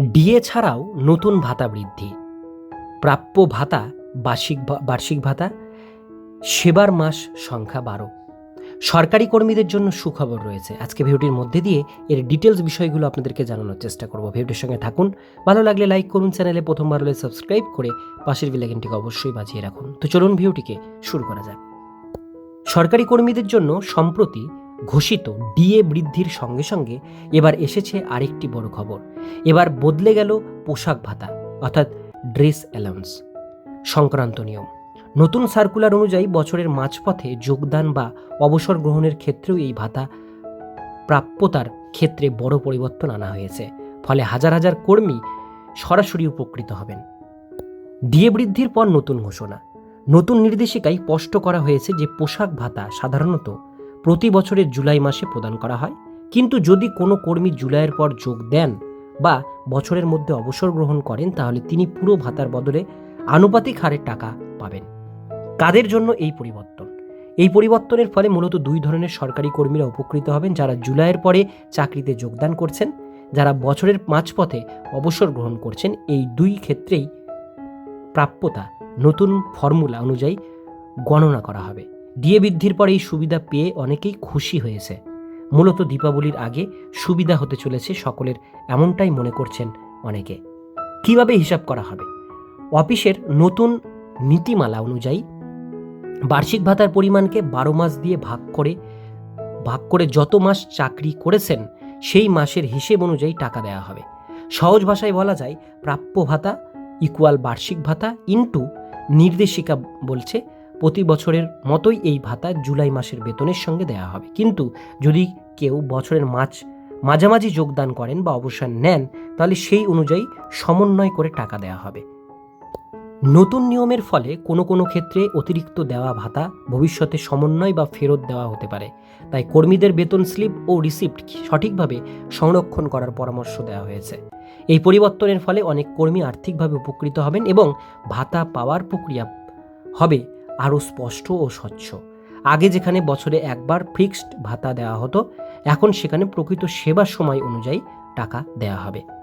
DA ছাড়াও নতুন ভাতা বৃদ্ধি। প্রাপ্য ভাতা, বার্ষিক বার্ষিক ভাতা, সেবার মাস সংখ্যা বারো। সরকারি কর্মীদের জন্য সুখবর রয়েছে। আজকে ভিডিওটির মধ্যে দিয়ে এর ডিটেলস বিষয়গুলো আপনাদেরকে জানানোর চেষ্টা করব। ভিডিওটির সঙ্গে থাকুন। ভালো লাগলে লাইক করুন চ্যানেলে প্রথমবার হলে সাবস্ক্রাইব করে পাশের বেলাইকনটিকে অবশ্যই বাজিয়ে রাখুন। তো চলুন ভিডিওটিকে শুরু করা যাক। সরকারি কর্মীদের জন্য সম্প্রতি ঘোষিত ডিএ বৃদ্ধির সঙ্গে সঙ্গে এবার এসেছে আরেকটি বড় খবর। এবার বদলে গেল পোশাক ভাতা, অর্থাৎ ড্রেস অ্যালাউন্স। সংক্রান্ত নিয়ম। নতুন সার্কুলার অনুযায়ী বছরের মাঝপথে যোগদান বা অবসর গ্রহণের ক্ষেত্রেও এই ভাতা প্রাপ্যতার ক্ষেত্রে বড় পরিবর্তন আনা হয়েছে। ফলে হাজার হাজার কর্মী সরাসরি উপকৃত হবেন। ডিএ বৃদ্ধির পর নতুন ঘোষণা। নতুন নির্দেশিকায় স্পষ্ট করা হয়েছে যে পোশাক ভাতা সাধারণত প্রতি বছরের জুলাই মাসে প্রদান করা হয়। কিন্তু যদি কোনো কর্মী জুলাইয়ের পর যোগ দেন বা বছরের মধ্যে অবসর গ্রহণ করেন, তাহলে তিনি পুরো ভাতার বদলে আনুপাতিক হারে টাকা পাবেন। কাদের জন্য এই পরিবর্তন? এই পরিবর্তনের ফলে মূলত দুই ধরনের সরকারি কর্মীরা উপকৃত হবেন, যারা জুলাইয়ের পরে চাকরিতে যোগদান করছেন, যারা বছরের মাঝপথে অবসর গ্রহণ করছেন। এই দুই ক্ষেত্রেই প্রাপ্যতা নতুন ফর্মুলা অনুযায়ী গণনা করা হবে। ডিএ বৃদ্ধির পর এই সুবিধা পেয়ে অনেকেই খুশি হয়েছে। মূলত দীপাবলির আগে সুবিধা হতে চলেছে সকলের, এমনটাই মনে করছেন অনেকে। কীভাবে হিসাব করা হবে? অফিসের নতুন নীতিমালা অনুযায়ী বার্ষিক ভাতার পরিমাণকে বারো মাস দিয়ে ভাগ করে ভাগ করে যত মাস চাকরি করেছেন, সেই মাসের হিসেব অনুযায়ী টাকা দেওয়া হবে। সহজ ভাষায় বলা যায়, প্রাপ্য ভাতা ইকুয়াল বার্ষিক ভাতা ইন্টু নির্দেশিকা বলছে প্রতি বছরের মতোই এই ভাতা জুলাই মাসের বেতনের সঙ্গে দেওয়া হবে। কিন্তু যদি কেউ বছরের মাঝ মাঝামাঝি যোগদান করেন বা অবসর নেন, তাহলে সেই অনুযায়ী সমন্বয় করে টাকা দেওয়া হবে। নতুন নিয়মের ফলে কোনো কোনো ক্ষেত্রে অতিরিক্ত দেওয়া ভাতা ভবিষ্যতে সমন্বয় বা ফেরত দেওয়া হতে পারে। তাই কর্মীদের বেতন স্লিপ ও রিসিপ্ট সঠিকভাবে সংরক্ষণ করার পরামর্শ দেওয়া হয়েছে। এই পরিবর্তনের ফলে অনেক কর্মী আর্থিকভাবে উপকৃত হবেন এবং ভাতা পাওয়ার প্রক্রিয়া হবে। আরও স্পষ্ট ও স্বচ্ছ। আগে যেখানে বছরে একবার ফিক্সড ভাতা দেওয়া হতো, এখন সেখানে প্রকৃত সেবা সময় অনুযায়ী টাকা দেওয়া হবে।